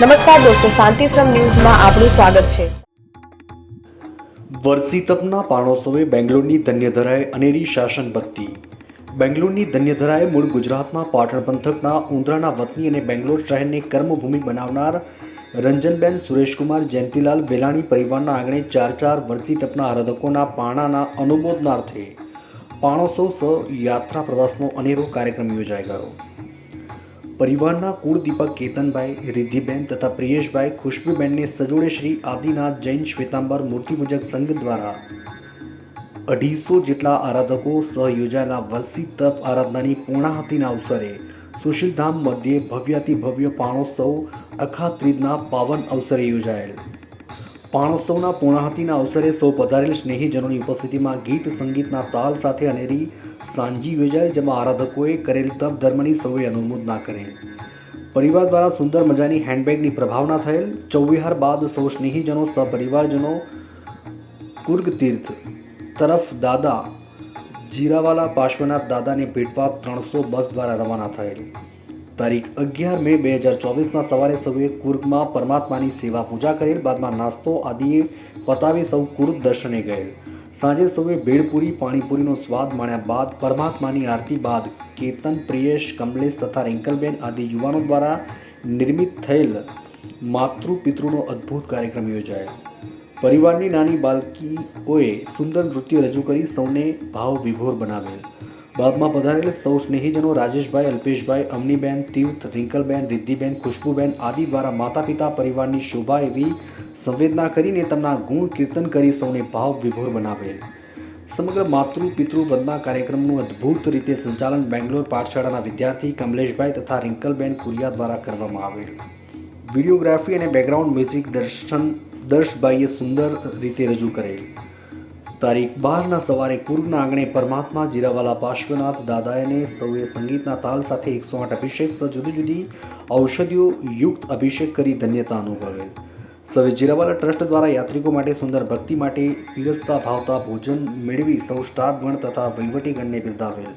નમસ્કાર દોસ્તો, શાંતિશ્રમ ન્યૂઝમાં આપનું સ્વાગત છે. વરસી તપના પાણોત્સવે બેંગ્લોરની ધન્યધરાએ અનેરી શાસન ભક્તિ બેંગ્લોરની ધન્યધરાએ મૂળ ગુજરાતના પાટણ પંથકના ઉંદરાના વતની અને બેંગ્લોર શહેરને કર્મભૂમિ બનાવનાર રંજનબેન સુરેશકુમાર જયંતિલાલ વેલાણી પરિવારના આંગણે ચાર ચાર વર્ષી તપના આરાધકોના પાણાના અનુમોદનાર્થે પાણોસો સ યાત્રા પ્રવાસનો અનેરો કાર્યક્રમ યોજાઈ ગયો. પરિવારના કુળદીપક કેતનભાઈ, રિદ્ધિબેન તથા પ્રિયેશભાઈ, ખુશ્બુબેનને સજોડે શ્રી આદિનાથ જૈન શ્વેતાંબર મૂર્તિપૂજક સંઘ દ્વારા અઢીસો જેટલા આરાધકો સહ યોજાયેલા વલસી તપ આરાધનાની પૂર્ણાહતિના અવસરે સુશીલધામ મધ્યે ભવ્યાતિ ભવ્ય પાણોત્સવ અખાત્રીજના પાવન અવસરે યોજાયેલ. પાણોત્સવના પૂર્ણાહતિના અવસરે સૌ પધારેલ સ્નેહીજનોની ઉપસ્થિતિમાં ગીત, સંગીતના તાલ સાથે અનેરી સાંજી યોજાયેલ જેમાં આરાધકોએ કરેલ તપ ધર્મની સૌએ અનુમોદના કરેલ પરિવાર દ્વારા સુંદર મજાની હેન્ડબેગની પ્રભાવના થયેલ ચૌવિહાર બાદ સૌ સ્નેહીજનો સપરિવારજનો કુર્ગ તીર્થ તરફ દાદા જીરાવાલા પાર્શ્વનાથ દાદાને ભેટવા ત્રણસો બસ દ્વારા રવાના થયેલ. તારીખ અગિયાર મે બે હજાર ચોવીસના સવારે સૌએ કુર્ગમાં પરમાત્માની સેવા પૂજા કરેલ. બાદમાં નાસ્તો આદિએ પતાવી સૌ કુર્ગ દર્શને ગયેલ સાંજે સૌએ ભેળપુરી, પાણીપુરીનો સ્વાદ માણ્યા બાદ પરમાત્માની આરતી બાદ કેતન, પ્રિયેશ, કમલેશ તથા રિંકલબેન આદિ યુવાનો દ્વારા નિર્મિત થયેલ માતૃ પિતૃનો અદ્ભુત કાર્યક્રમ યોજાયો. પરિવારની નાની બાળકીઓએ સુંદર નૃત્ય રજૂ કરી સૌને ભાવ વિભોર બનાવેલ બાદમાં પધારેલ સૌ સ્નેહીજનો રાજેશભાઈ, અલ્પેશભાઈ, અમનીબેન, તીર્થ, રિંકલબેન, રિદ્ધિબેન, ખુશ્બુબેન આદિ દ્વારા માતા પિતા પરિવારની શોભા એવી સંવેદના કરીને તેમના ગુણ કીર્તન કરી સૌને ભાવ વિભોર બનાવેલ. સમગ્ર માતૃ, પિતૃ વંદના કાર્યક્રમનું અદ્ભુત રીતે સંચાલન બેંગ્લોર પાઠશાળાના વિદ્યાર્થી કમલેશભાઈ તથા રિંકલબેન કુરિયા દ્વારા કરવામાં આવેલ. વિડીયોગ્રાફી અને બેકગ્રાઉન્ડ મ્યુઝિક દર્શન દર્શભાઈએ સુંદર રીતે રજૂ કરેલ. તારીખ બારના સવારે કુર્ગના આંગણે પરમાત્મા જીરાવાલા પાર્શ્વનાથ દાદાએને સૌએ સંગીતના તાલ સાથે એકસો આઠ અભિષેક જુદી જુદી ઔષધિઓ યુક્ત અભિષેક કરી ધન્યતા અનુભવેલ સૌએ જીરાવાલા ટ્રસ્ટ દ્વારા યાત્રિકો માટે સુંદર ભક્તિ માટે પીરસતા ભાવતા ભોજન મેળવી સૌ સ્ટાફગણ તથા વહીવટીગણને બિરદાવેલ.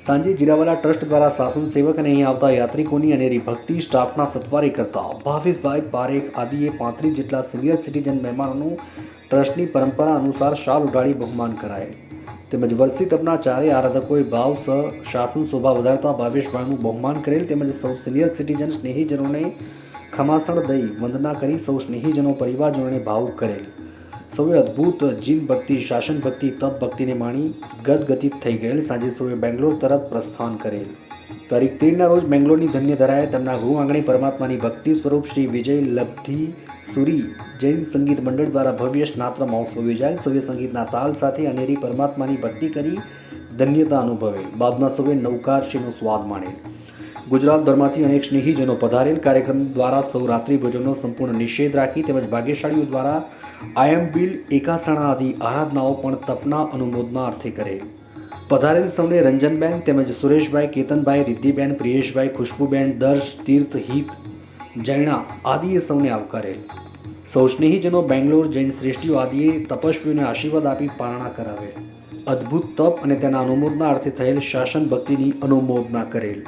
સાંજે જીરાવાલા ટ્રસ્ટ દ્વારા શાસન સેવક અને અહીં આવતા યાત્રિકોની અનેરી ભક્તિ સ્ટાફના સત્વારે કરતા ભાવેશભાઈ પારેખ આદિએ પાંત્રીસ જેટલા સિનિયર સિટીઝન મહેમાનોનું ટ્રસ્ટની પરંપરા અનુસાર શાલ ઉડાડી બહુમાન કરાયેલ તેમજ વર્ષી તપના ચારે આરાધકોએ ભાવ સહ શાસન શોભા વધારતા ભાવેશભાઈનું બહુમાન કરેલ તેમજ સૌ સિનિયર સિટીઝન સ્નેહીજનોને ખમાસણ દઈ વંદના કરી સૌ સ્નેહીજનો પરિવારજનોને ભાવુક કરેલ. સૌએ અદ્ભુત જીન ભક્તિ, શાસન ભક્તિ, તપ ભક્તિને માણી ગદગતિત થઈ ગયેલ. સાંજે સૌએ બેંગ્લોર તરફ પ્રસ્થાન કરેલ. તારીખ તેરના રોજ બેંગ્લોરની ધન્ય ધરાએ તેમના ગૃહ આંગણે પરમાત્માની ભક્તિ સ્વરૂપ શ્રી વિજય લબ્ધિ સુરી જૈન સંગીત મંડળ દ્વારા ભવ્ય સ્નાત્ર મહોત્સવ યોજાયેલ. સૌએ સંગીતના તાલ સાથે અનેરી પરમાત્માની ભક્તિ કરી ધન્યતા અનુભવેલ. બાદમાં સૌએ નૌકારશીનો સ્વાદ માણેલ. ગુજરાતભરમાંથી અનેક સ્નેહીજનો પધારેલ કાર્યક્રમ દ્વારા સૌ રાત્રિ ભોજનનો સંપૂર્ણ નિષેધ રાખી તેમજ ભાગ્યશાળીઓ દ્વારા આયમ બિલ એકાસણા આદિ આરાધનાઓ પણ તપના અનુમોદના અર્થે કરેલ પધારેલ સૌને રંજનબેન તેમજ સુરેશભાઈ, કેતનભાઈ, રિદ્ધિબેન, પ્રિયેશભાઈ, ખુશ્બુબેન, દર્શ, તીર્થ, હિત, જૈણા આદિએ સૌને આવકારેલ. સૌ સ્નેહીજનો બેંગ્લોર જૈન શ્રેષ્ઠીઓ આદિએ તપસ્વીઓને આશીર્વાદ આપી પારણા કરાવે. અદ્ભુત તપ અને તેના અનુમોદના અર્થે થયેલ શાસન ભક્તિની અનુમોદના કરેલ.